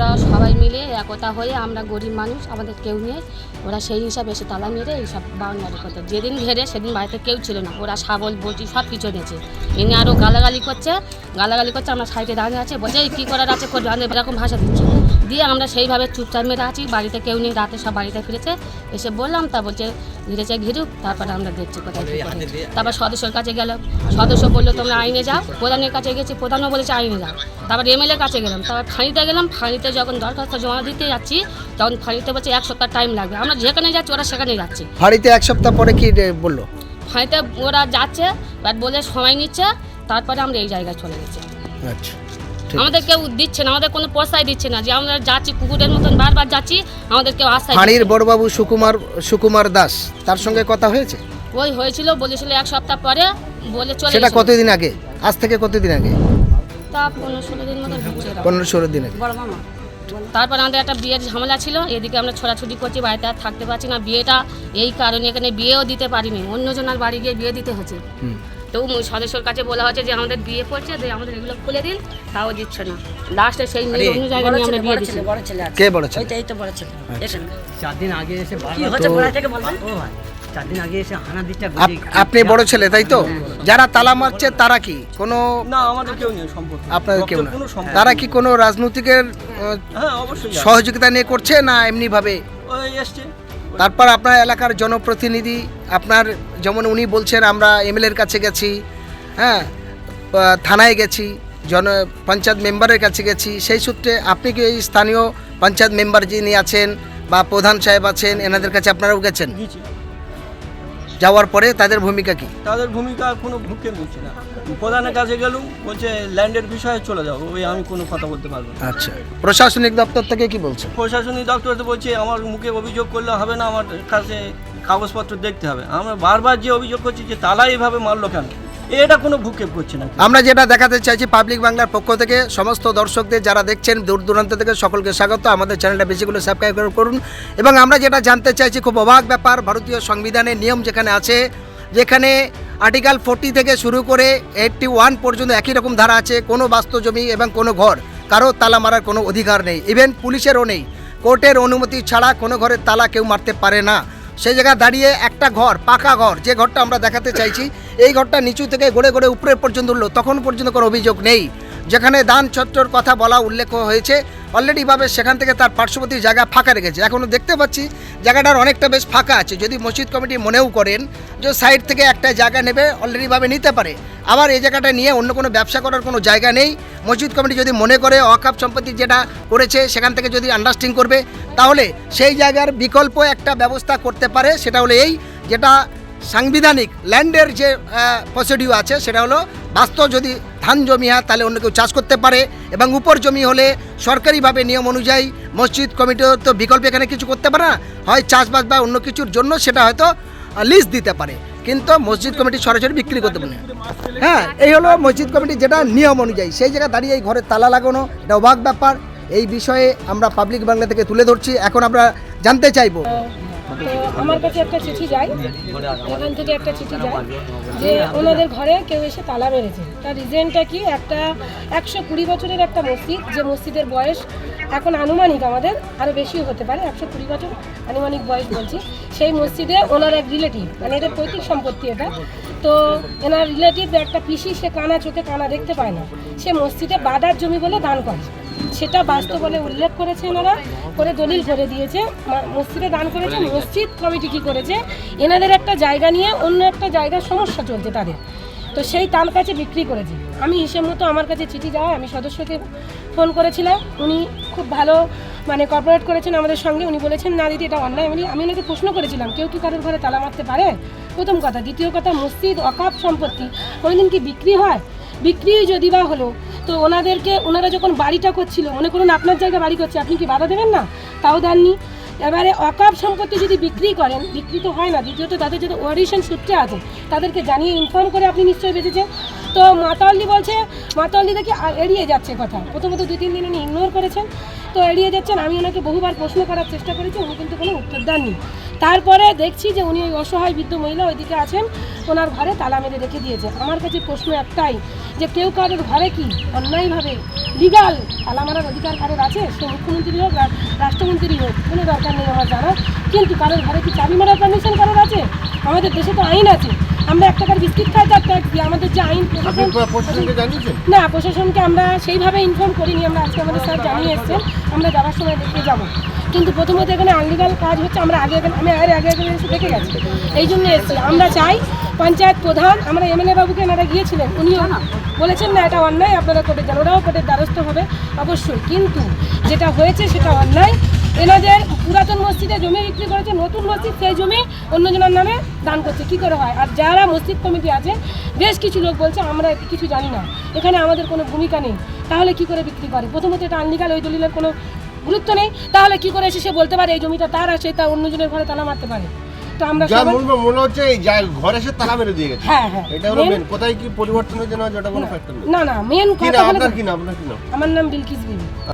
ওরা সবাই মিলে একতা হয়ে আমরা গরিব মানুষ আমাদের কেউ নেই। ওরা সেই হিসাবে এসে তালা মেরে এইসব বাউন্ডারি করতে। যেদিন ঘেরে সেদিন বাড়িতে কেউ ছিল না। ওরা শাবল বটি সব কিছু এনেছে। এনে আরও গালাগালি করছে। গালাগালি করছে আমরা সাইডে দাঁড়িয়ে আছে। বলছে "এই কী করার আছে? করবে আমাদের এরকম ভাষা দিচ্ছে। দিয়ে আমরা সেইভাবে চুপচাপ মেরে আছি। বাড়িতে কেউ নেই রাতে সব বাড়িতে ফিরেছে। এসে বললাম তা বলছে ঘিরেছে ঘিরুক তারপরে আমরা দেখছি কোথায় তারপর সদস্যর কাছে গেলাম সদস্য বলল তোমরা আইনে যাও? প্রধানের কাছে গেছি। প্রধানও বলেছে আইনে যাও। তারপর এমএলএ কাছে গেলাম। তারপর ফাঁড়িতে গেলাম। ফাঁড়িতে যখন দরখাস্ত জমা দিতে যাচ্ছি তখন ফাঁড়িতে বলছে এক সপ্তাহ টাইম লাগবে। আমরা যেখানে যাচ্ছি ওরা সেখানে যাচ্ছি। ফাঁড়িতে এক সপ্তাহ পরে কি বলল? ফাঁড়িতে ওরা যাচ্ছে বাট বলে সময় নিচ্ছে তারপরে আমরা এই জায়গায় চলে গেছি। আচ্ছা আমাদের কেউ দিচ্ছে না আমাদের কোনো পয়সাই দিচ্ছে না যে আমরা যাচ্ছি কুকুরের মতন বারবার যাচ্ছি আমাদের কেউ আশাই ফাঁড়ির বড়বাবু সুকুমার সুকুমার দাস তার সঙ্গে কথা হয়েছে? ওই হয়েছিল বলেছিল এক সপ্তাহ পরে বলে চলে সেটা কতদিন আগে? আজ থেকে কতদিন আগে? তা পনেরো ষোলো দিন মতো পনেরো ষোলো দিন আগে। তারপর আমাদের একটা বিয়ের ঝামেলা ছিল এদিকে আমরা ছোটাছুটি করছি বাড়িতে আর থাকতে পারছি না। বিয়েটা এই কারণে এখানে বিয়েও দিতে পারিনি অন্যজনের বাড়ি গিয়ে বিয়ে দিতে হচ্ছে হুম। তো সদস্যর কাছে বলা হচ্ছে যে আমাদের বিয়ে পড়ছে যে আমাদের এগুলো খুলে দিন তাও দিচ্ছে না। লাস্টে সেই নিয়ে অন্য জায়গায় নিয়ে আমরা বিয়ে দিচ্ছি। বড় ছেলে কে বলেছে ওইটা এই তো বড় ছেলে। চার দিন আগে এসে কি হচ্ছে বড় থেকে বলবেন ও ভাই চার দিন আগে এসে হানা দিচ্ছে আপনি বড় ছেলে তাই তো? যারা তালা মারছে তারা কি? কোনো না আমাদের কেউ নেই সম্পর্ক আপনাদের কেউ না। তারা কি কোনো রাজনৈতিকের হ্যাঁ অবশ্যই সহযোগিতা নিয়ে করছে না এমনি ভাবে ওই এসছে। তারপর আপনার এলাকার জনপ্রতিনিধি আপনার যেমন উনি বলছেন আমরা এমএলএর কাছে গেছি হ্যাঁ থানায় গেছি জন পঞ্চায়েত মেম্বারের কাছে গেছি। সেই সূত্রে আপনি কি এই স্থানীয় পঞ্চায়েত মেম্বার যিনি আছেন বা প্রধান সাহেব আছেন এনাদের কাছে আপনারাও গেছেন? যাওয়ার পরে তাদের ভূমিকা কি? তাদের ভূমিকা কোনো ভুকে বলছে না। প্রধানের কাছে গেলুম বলছে ল্যান্ডের বিষয়ে চলে যাব ওই আমি কোনো কথা বলতে পারব না। আচ্ছা। প্রশাসনিক দপ্তর থেকে কি বলছে? প্রশাসনিক দপ্তর তো বলছে আমার মুখে অভিযোগ করলে হবে না আমার কাছে কাগজপত্র দেখতে হবে। আমরা বারবার যে অভিযোগ করছি যে তালা এইভাবে মারলো কেন? এটা কোনো ভুক্ষেপ করছে না আমরা যেটা দেখাতে চাইছি পাবলিক বাংলার পক্ষ থেকে, সমস্ত দর্শকদের যারা দেখছেন দূর দূরান্ত থেকে সকলকে স্বাগত। আমাদের চ্যানেলটা বেশিগুলো সাবস্ক্রাইব করুন। এবং আমরা যেটা জানতে চাইছি, খুব অবাক ব্যাপার, ভারতীয় সংবিধানের নিয়ম যেখানে আছে, যেখানে আর্টিকেল ফোর্টি থেকে শুরু করে এইটটি ওয়ান পর্যন্ত একই রকম ধারা আছে, কোনো বাস্তু জমি এবং কোনো ঘর, কারও তালা মারার কোনো অধিকার নেই। ইভেন পুলিশেরও নেই। কোর্টের অনুমতি ছাড়া কোনো ঘরের তালা কেউ মারতে পারে না। সেই জায়গায় দাঁড়িয়ে একটা ঘর, পাকা ঘর, যে ঘরটা আমরা দেখাতে চাইছি, এই ঘরটা নিচু থেকে গড়ে গড়ে উপরে পর্যন্ত উঠল। তখন পর্যন্ত কোনো অভিযোগ নেই। যেখানে দান চত্বর কথা বলা উল্লেখ হয়েছে অলরেডিভাবে সেখান থেকে তার পার্শ্ববর্তী জায়গা ফাঁকা রেখেছে। এখনও দেখতে পাচ্ছি, জায়গাটার অনেকটা বেশ ফাঁকা আছে। যদি মসজিদ কমিটি মনেও করেন যে সাইড থেকে একটা জায়গা নেবে অলরেডিভাবে নিতে পারে। আবার এই জায়গাটা নিয়ে অন্য কোনো ব্যবসা করার কোনো জায়গা নেই। মসজিদ কমিটি যদি মনে করে, অকাপ সম্পত্তি যেটা করেছে, সেখান থেকে যদি আন্ডারস্ট্যান্ডিং করবে তাহলে সেই জায়গার বিকল্প একটা ব্যবস্থা করতে পারে, সেটা হলো এই যেটা সাংবিধানিক ল্যান্ডের যে প্রসিডিউ আছে, সেটা হলো বাস্তব যদি ধান জমি হয়, তাহলে অন্য কেউ চাষ করতে পারে এবং উপর জমি হলে সরকারিভাবে নিয়ম অনুযায়ী মসজিদ কমিটিও তো বিকল্প এখানে কিছু করতে পারে না, হয় চাষবাস বা অন্য কিছুর জন্য সেটা হয়তো লিজ দিতে পারে। কিন্তু মসজিদ কমিটি সরাসরি বিক্রি করতে পারে হ্যাঁ এই হলো মসজিদ কমিটি যেটা নিয়ম অনুযায়ী, সেই জায়গায় দাঁড়িয়ে এই ঘরে তালা লাগানো, এটা অবাক ব্যাপার। এই বিষয়ে আমরা পাবলিক বাংলা থেকে তুলে ধরছি। এখন আমরা জানতে চাইব। তো, আমার কাছে একটা চিঠি যায়। এখান থেকে একটা চিঠি যায় যে ওনাদের ঘরে কেউ এসে তালা মেরেছে তার রিজনটা কি? একটা একশো কুড়ি বছরের একটা মসজিদ, যে মসজিদের বয়স এখন আনুমানিক আমাদের আরও বেশি হতে পারে, একশো কুড়ি বছর আনুমানিক বয়স বলছি। সেই মসজিদে ওনার এক রিলেটিভ মানে এদের পৈতৃক সম্পত্তি এটা। তো এনার রিলেটিভ একটা পিসি, সে কানা চোখে কানা দেখতে পায় না। সে মসজিদে বাদার জমি বলে দান করে। সেটা বাস্তব বলে উল্লেখ করেছে ওনারা করে দলিল করে দিয়েছে। মসজিদে দান করেছে মসজিদ কমিটি কি করেছে এনাদের একটা জায়গা নিয়ে অন্য একটা জায়গার সমস্যা চলছে তাদের। তো সেই তার কাছে বিক্রি করেছে। আমি হিসেব মতো আমার কাছে চিঠি যাওয়া আমি সদস্যকে ফোন করেছিলাম। উনি খুব ভালো মানে কর্পোরেট করেছেন আমাদের সঙ্গে। উনি বলেছেন না দিদি এটা অন্যায়। আমি আমি ওনাকে প্রশ্ন করেছিলাম কেউ কি কারোর ঘরে তালা মারতে পারে? প্রথম কথা। দ্বিতীয় কথা মসজিদ অকাপ সম্পত্তি কোনোদিন কি বিক্রি হয়? বিক্রি যদি বা হলো তো ওনাদেরকে, ওনারা যখন বাড়িটা করছিল, মনে করুন আপনার জায়গায় বাড়ি করছে, আপনি কি বাধা দেবেন না? তাও দেননি। এবারে অকাপ সম্পত্তি যদি বিক্রি করেন, বিক্রি তো হয় না, দ্বিতীয়ত তাদের যদি ওয়ারিশন সূত্রে আছে, তাদেরকে জানিয়ে ইনফর্ম করে আপনি নিশ্চয়ই বেঁচেছেন। তো মাতাল্লি বলছে মাতাল্লি দেখি এড়িয়ে যাচ্ছে কথা। প্রথমত দুই তিন দিন উনি ইগনোর করেছেন। তো এড়িয়ে যাচ্ছেন, আমি ওনাকে বহুবার প্রশ্ন করার চেষ্টা করেছি, উনি কিন্তু কোনো উত্তর দেননি। তারপরে দেখছি যে উনি ওই অসহায় বৃদ্ধ মহিলা ওইদিকে আছেন, ওনার ঘরে তালা মেরে রেখে দিয়েছে। আমার কাছে প্রশ্ন একটাই, যে কেউ কারোর ঘরে কি অন্যায়ভাবে লিগাল তালা মারার অধিকার কারোর আছে? সে মুখ্যমন্ত্রী হোক রাষ্ট্রমন্ত্রী হোক, কোনো দরকার নেই আমার জানার। কিন্তু কারোর ঘরে কি চাবি মারার পারমিশন কারোর আছে? আমাদের দেশে তো আইন আছে। আমরা এক টাকার বিস্কিট খাই তার দিই আমাদের যে আইন প্রশাসন না প্রশাসনকে আমরা সেইভাবে ইনফর্ম করিনি আমরা আজকে আমাদের স্যার জানিয়ে এসেছেন আমরা যাওয়ার সময় দেখে যাব। কিন্তু প্রথমত এখানে আনলিগাল কাজ হচ্ছে আমরা আগে এখানে- আমি আগে আগে আগে এসে দেখে গেছি। এই জন্য এসেছি। আমরা চাই পঞ্চায়েত প্রধান আমরা এমএলএ বাবুকে এনারা গিয়েছিলেন উনিও বলেছেন না এটা অন্যায় আপনারা কোর্টে যান ওরাও কোর্টের দ্বারস্থ হবে অবশ্যই। কিন্তু যেটা হয়েছে সেটা অন্যায়। এনাদের পুরাতন মসজিদে জমি বিক্রি করেছে নতুন মসজিদ সেই জমি অন্যজনের নামে দান করছে। কি করে হয়? আর যারা মসজিদ কমিটি আছে বেশ কিছু লোক বলছে আমরা কিছু জানি না। এখানে আমাদের কোনো ভূমিকা নেই। তাহলে কি করে বিক্রি করে? প্রথমত এটা আনলিগাল ওই দলিলের কোনো গুরুত্ব নেই। তাহলে কি করে এসে সে বলতে পারে এই জমিটা তার আছে তা অন্যজনের ঘরে তালা মারতে পারে? তো আমরা যা সবাই মূল মনে হচ্ছে এই ঘরে এসে তালা মেরে দিয়ে গেছে। হ্যাঁ হ্যাঁ। এটা হলো মেন কোথায় কি পরিবর্তন হয়েছে না যেটা কোনো ফ্যাক্টর না না মেন কথা হলো আপনার কি না আপনার কি না আমার নাম বিলকিস বিবি।